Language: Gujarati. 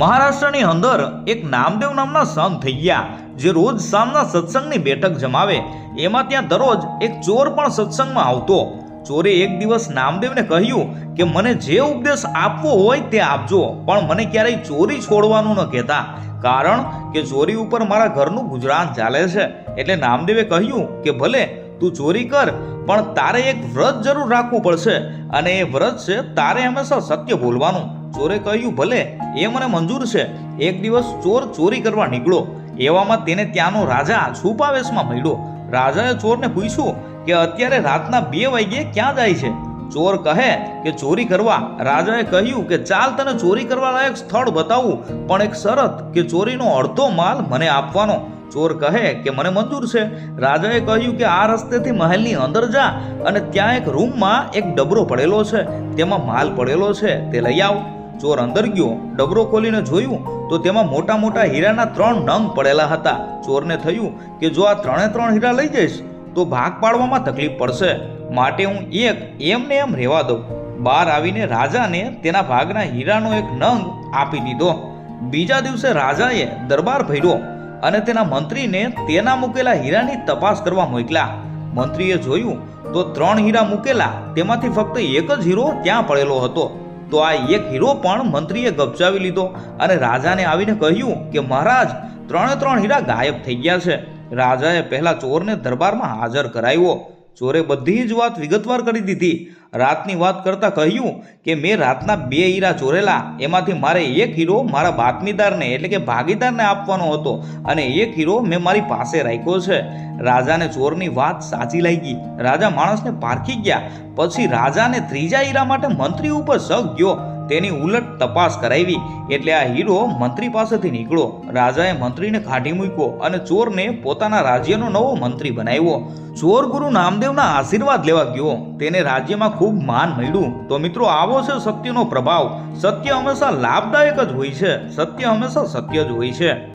મહારાષ્ટ્રની અંદર એક નામદેવ નામના સંત થઈ ગયા, જે રોજ સામના સત્સંગની બેઠક જમાવે. એમાં ત્યાં દરરોજ એક ચોર પણ સત્સંગમાં આવતો. ચોરે એક દિવસ નામદેવને કહ્યું કે, મને જે ઉપદેશ આપવો હોય તે આપજો, પણ મને ક્યારેય ચોરી છોડવાનું ન કહેતા, કારણ કે ચોરી ઉપર મારા ઘરનું ગુજરાન ચાલે છે. એટલે નામદેવે કહ્યું કે, ભલે, તું ચોરી કર, પણ તારે એક વ્રત જરૂર રાખવું પડશે, અને એ વ્રત છે તારે હંમેશા સત્ય બોલવાનું. ચોરે કહ્યું, ભલે, એ મને મંજૂર છે. એક દિવસ ચોર ચોરી કરવા નીકળો. એવામાં તેને ત્યાંનો રાજા છુપાવેશમાં મળ્યો. રાજાએ ચોરને પૂછ્યું કે અત્યારે રાતના બે વાગ્યે ક્યાં જાય છે? ચોર કહે કે ચોરી કરવા. રાજાએ કહ્યું કે ચાલ તને ચોરી કરવા લાયક સ્થળ બતાવું, પણ એક શરત કે ચોરીનો અડધો માલ મને આપવાનો. ચોર કહે કે મને મંજૂર છે. રાજાએ કહ્યું કે આ રસ્તેથી મહેલની અંદર જા અને ત્યાં એક રૂમમાં એક ડબરો પડેલો છે. તેમાં માલ પડેલો છે. તે લઈ આવ. ચોર અંદર ગયો, ડબરો ખોલીને જોયું તો તેમાં મોટા મોટા હીરાના ત્રણ નંગ પડેલા હતા. ચોરને થયું કે જો આ ત્રણે ત્રણ હીરા લઈ જઈશ, તો ભાગ પાડવામાં તકલીફ પડશે. માટે હું એક એમને એમ રહેવા દઉં. બહાર આવીને રાજાને તેના ભાગના હીરાનો એક નંગ આપી દીધો. બીજા દિવસે રાજાએ દરબાર ભર્યો અને તેના મંત્રીને તેના મૂકેલા હીરાની તપાસ કરવા મોકલ્યા. મંત્રીએ જોયું તો ત્રણ હીરા મૂકેલા, તેમાંથી ફક્ત એક જ હીરો ત્યાં પડેલો હતો. તો આ એક હીરો પણ મંત્રીએ ગબજાવી લીધો અને રાજાને આવીને કહ્યું કે, મહારાજ, ત્રણે ત્રણ હીરા ગાયબ થઈ ગયા છે. રાજાએ પહેલા ચોરને દરબારમાં હાજર કરાવ્યો. ચોરે બધી જ વાત વિગતવાર કરી દીધી. રાતની વાત કરતાં કહ્યું કે મેં રાતના બે હીરા ચોરેલા, એમાંથી મારે એક હીરો મારા બાતમીદારને એટલે કે ભાગીદારને આપવાનો હતો અને એક હીરો મેં મારી પાસે રાખ્યો છે. રાજાને ચોરની વાત સાચી લાગી. રાજા માણસને પારખી ગયા. પછી રાજાને ત્રીજા હીરા માટે મંત્રી ઉપર શક ગયો. તેની ઉલટ તપાસ કરાવી એટલે આ હીરો મંત્રી પાસેથી નીકળ્યો. રાજાએ મંત્રીને કાઢી મૂક્યો અને ચોરને પોતાના રાજ્યનો નવો મંત્રી બનાવ્યો. ચોર ગુરુ નામદેવના આશીર્વાદ લેવા ગયો. તેને રાજ્યમાં ખૂબ માન મળ્યું. તો મિત્રો, આવો છે સત્યનો પ્રભાવ. સત્ય હંમેશા લાભદાયક જ હોય છે. સત્ય હંમેશા સત્ય જ હોય છે.